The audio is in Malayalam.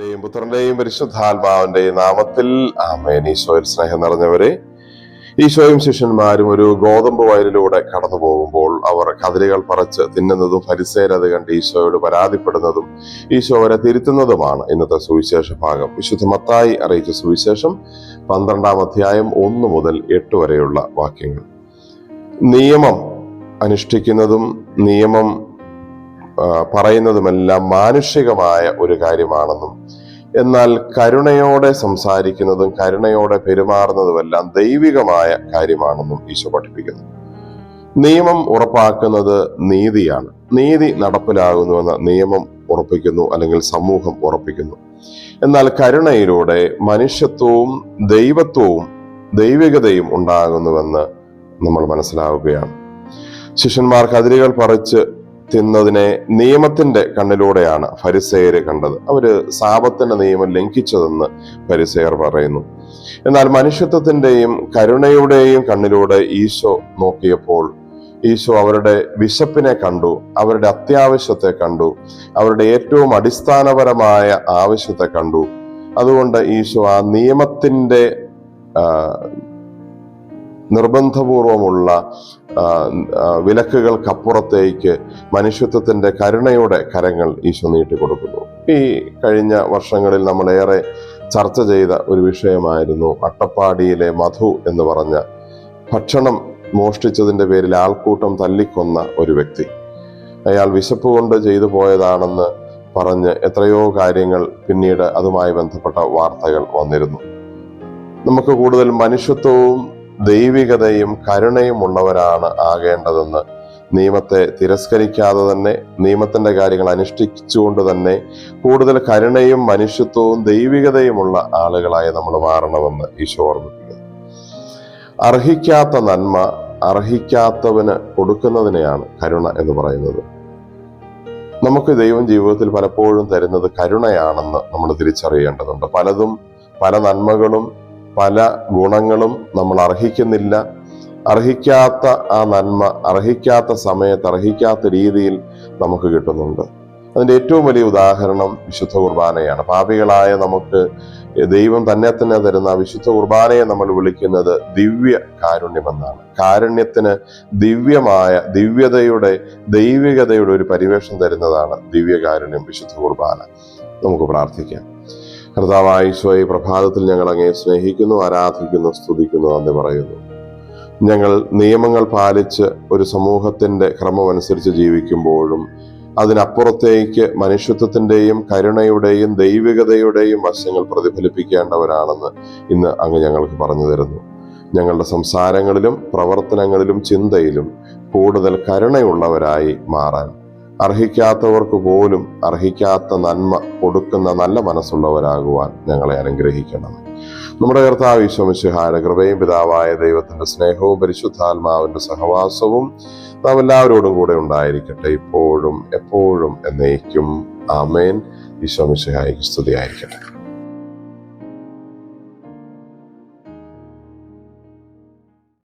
പിതാവിന്റെയും പുത്രന്റെയും പരിശുദ്ധാത്മാവിന്റെയും നാമത്തിൽ ആമേൻ. ഈശോയിൽ സ്നേഹം നിറഞ്ഞവരെ ഈശോയും ശിഷ്യന്മാരും ഒരു ഗോതമ്പ് വയലിലൂടെ കടന്നു പോകുമ്പോൾ അവർ കതിരുകൾ പറച്ച് തിന്നുന്നതും ഫരിസേരത് കണ്ട് ഈശോയോട് പരാതിപ്പെടുന്നതും ഈശോ അവരെ തിരുത്തുന്നതുമാണ്. ഇന്നത്തെ സുവിശേഷ ഭാഗം. വിശുദ്ധ മത്തായി അറിയിച്ച സുവിശേഷം പന്ത്രണ്ടാം അധ്യായം ഒന്ന് മുതൽ എട്ട് വരെയുള്ള വാക്യങ്ങൾ. നിയമം അനുഷ്ഠിക്കുന്നതും നിയമം പറയുന്നതുമെല്ലാം മാനുഷികമായ ഒരു കാര്യമാണെന്നും എന്നാൽ കരുണയോടെ സംസാരിക്കുന്നതും കരുണയോടെ പെരുമാറുന്നതുമെല്ലാം ദൈവികമായ കാര്യമാണെന്നും ഈശോ പഠിപ്പിക്കുന്നു. നിയമം ഉറപ്പാക്കുന്നത് നീതിയാണ്. നീതി നടപ്പിലാകുന്നുവെന്ന് നിയമം ഉറപ്പിക്കുന്നു അല്ലെങ്കിൽ സമൂഹം ഉറപ്പിക്കുന്നു. എന്നാൽ കരുണയിലൂടെ മനുഷ്യത്വവും ദൈവത്വവും ദൈവികതയും ഉണ്ടാകുന്നുവെന്ന് നമ്മൾ മനസ്സിലാവുകയാണ്. ശിഷ്യന്മാർ കതിരുകൾ പറിച്ച് തിന്നതിനെ നിയമത്തിന്റെ കണ്ണിലൂടെയാണ് ഫരിസേയര് കണ്ടത്. അവർ സാപത്തിന്റെ നിയമം ലംഘിച്ചതെന്ന് ഫരിസേയർ പറയുന്നു. എന്നാൽ മനുഷ്യത്വത്തിന്റെയും കരുണയുടെയും കണ്ണിലൂടെ ഈശോ നോക്കിയപ്പോൾ ഈശോ അവരുടെ വിശപ്പിനെ കണ്ടു അവരുടെ അത്യാവശ്യത്തെ കണ്ടു അവരുടെ ഏറ്റവും അടിസ്ഥാനപരമായ ആവശ്യത്തെ കണ്ടു. അതുകൊണ്ട് ഈശോ ആ നിയമത്തിന്റെ നിർബന്ധപൂർവമുള്ള വിലക്കുകൾക്കപ്പുറത്തേക്ക് മനുഷ്യത്വത്തിന്റെ കരുണയുടെ കരങ്ങൾ ഈശോ നീട്ടി കൊടുക്കുന്നു ഈ കഴിഞ്ഞ വർഷങ്ങളിൽ നമ്മളേറെ ചർച്ച ചെയ്ത ഒരു വിഷയമായിരുന്നു അട്ടപ്പാടിയിലെ മധു എന്ന് പറഞ്ഞ ഭക്ഷണം മോഷ്ടിച്ചതിന്റെ പേരിൽ ആൾക്കൂട്ടം തല്ലിക്കൊന്ന ഒരു വ്യക്തി. അയാൾ വിശപ്പ് കൊണ്ട് ചെയ്തു പോയതാണെന്ന് പറഞ്ഞ് എത്രയോ കാര്യങ്ങൾ പിന്നീട് അതുമായി ബന്ധപ്പെട്ട വാർത്തകൾ വന്നിരുന്നു. നമുക്ക് കൂടുതൽ മനുഷ്യത്വവും ദൈവികതയും കരുണയും ഉള്ളവരാണ് ആകേണ്ടതെന്ന്. നിയമത്തെ തിരസ്കരിക്കാതെ തന്നെ നിയമത്തിന്റെ കാര്യങ്ങൾ അനുഷ്ഠിച്ചുകൊണ്ട് തന്നെ കൂടുതൽ കരുണയും മനുഷ്യത്വവും ദൈവികതയുമുള്ള ആളുകളായി നമ്മൾ മാറണമെന്ന് ഈശോ ഓർമ്മിപ്പിക്കുന്നു അർഹിക്കാത്ത നന്മ അർഹിക്കാത്തവന് കൊടുക്കുന്നതിനെയാണ് കരുണ എന്ന് പറയുന്നത്. നമുക്ക് ദൈവം ജീവിതത്തിൽ പലപ്പോഴും തരുന്നത് കരുണയാണെന്ന് നമ്മൾ തിരിച്ചറിയേണ്ടതുണ്ട്. പലതും പല നന്മകളും പല ഗുണങ്ങളും നമ്മൾ അർഹിക്കുന്നില്ല. അർഹിക്കാത്ത ആ നന്മ അർഹിക്കാത്ത സമയത്ത് അർഹിക്കാത്ത രീതിയിൽ നമുക്ക് കിട്ടുന്നുണ്ട്. അതിന്റെ ഏറ്റവും വലിയ ഉദാഹരണം വിശുദ്ധ കുർബാനയാണ്. പാപികളായ നമുക്ക് ദൈവം തന്നെ തന്നെ തരുന്ന വിശുദ്ധ കുർബാനയെ നമ്മൾ വിളിക്കുന്നത് ദിവ്യ കാരുണ്യമെന്നാണ് കാരുണ്യത്തിന് ദിവ്യമായ ദിവ്യതയുടെ ദൈവികതയുടെ ഒരു പരിവേഷം തരുന്നതാണ് ദിവ്യകാരുണ്യം വിശുദ്ധ കുർബാന. നമുക്ക് പ്രാർത്ഥിക്കാം. കർത്താവായ ഈശോയെ പ്രഭാതത്തിൽ ഞങ്ങൾ അങ്ങേ സ്നേഹിക്കുന്നു ആരാധിക്കുന്നു സ്തുതിക്കുന്നു എന്ന് പറയുന്നു. ഞങ്ങൾ നിയമങ്ങൾ പാലിച്ച് ഒരു സമൂഹത്തിന്റെ ക്രമമനുസരിച്ച് ജീവിക്കുമ്പോഴും അതിനപ്പുറത്തേക്ക് മനുഷ്യത്വത്തിന്റെയും കരുണയുടെയും ദൈവികതയുടെയും വശങ്ങൾ പ്രതിഫലിപ്പിക്കേണ്ടവരാണെന്ന് ഇന്ന് അങ്ങ് ഞങ്ങൾക്ക് പറഞ്ഞു തരുന്നു. ഞങ്ങളുടെ സംസാരങ്ങളിലും പ്രവർത്തനങ്ങളിലും ചിന്തയിലും കൂടുതൽ കരുണയുള്ളവരായി മാറാൻ അർഹിക്കാത്തവർക്ക് പോലും അർഹിക്കാത്ത നന്മ കൊടുക്കുന്ന നല്ല മനസ്സുള്ളവരാകുവാൻ ഞങ്ങളെ അനുഗ്രഹിക്കണം. നമ്മുടെ കർത്താവ് ഈശോമിശിഹായുടെ കൃപയും പിതാവായ ദൈവത്തിന്റെ സ്നേഹവും പരിശുദ്ധാത്മാവിന്റെ സഹവാസവും നാം എല്ലാവരോടും കൂടെ ഉണ്ടായിരിക്കട്ടെ. ഇപ്പോഴും എപ്പോഴും എന്നേക്കും. ആമേൻ. ഈശോമിശിഹായിക്ക് സ്തുതിയായിരിക്കട്ടെ.